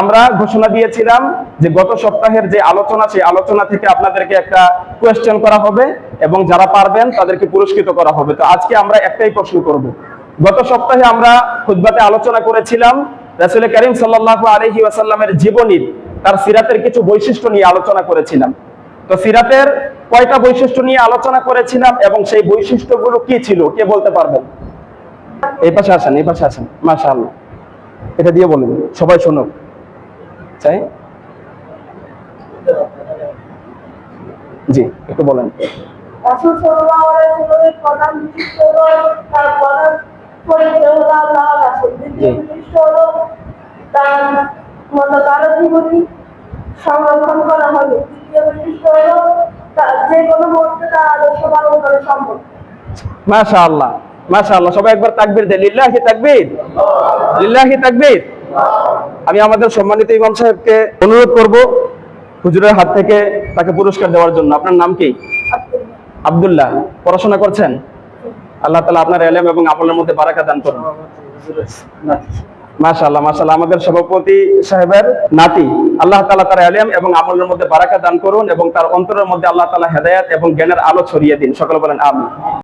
আমরা ঘোষণা দিয়েছিলাম যে গত সপ্তাহের যে আলোচনা, সেই আলোচনা থেকে আপনাদেরকে একটা কোয়েশ্চেন করা হবে এবং যারা পারবেন তাদেরকে পুরস্কৃত করা হবে। তো আজকে আমরা একটাই প্রশ্ন করব। গত সপ্তাহে আমরা খুতবাতে আলোচনা করেছিলাম রাসূল করিম সাল্লাল্লাহু আলাইহি ওয়াসাল্লামের জীবনীর, তার সিরাতের কিছু বৈশিষ্ট্য নিয়ে আলোচনা করেছিলাম। তো সিরাতের কয়টা বৈশিষ্ট্য নিয়ে আলোচনা করেছিলাম এবং সেই বৈশিষ্ট্যগুলো কি ছিল, কে বলতে পারবেন এই পাশে আসেন, এই পাশে আসেন, মাশাআল্লাহ। এটা দিয়ে বলুন, সবাই শুনুক। চাই? জি একটু বলেন। তার মতো কারও জীবনী সংরক্ষণ করা হবে বৈশিষ্ট্য হলো যে কোনো মুহূর্তে তার আদর্শ পালন করা সম্ভব। মাশাআল্লাহ মাশাআল্লাহ। সবাই একবার তাকবীর দেন। লিল্লাহি তাকবীর। লিল্লাহি তাকবীর। আমি আমাদের সম্মানিত ইমাম সাহেবকে অনুরোধ করব হুজুরের হাত থেকে তাকে পুরস্কার দেওয়ার জন্য। আপনার নাম কি? আব্দুল্লাহ। পড়াশোনা করছেন? আল্লাহ তাআলা আপনার এলেম এবং আমলের মধ্যে বারাকা দান করুন। মাশাআল্লাহ মাশাআল্লাহ। আমাদের সভাপতি সাহেবের নাতি, আল্লাহ তাআলা তার এলেম এবং আমলের মধ্যে বারাকা দান করুন এবং তার অন্তরের মধ্যে আল্লাহ তাআলা হেদায়েত এবং জ্ঞানের আলো ছড়িয়ে দিন। সকলে বলেন, আমিন।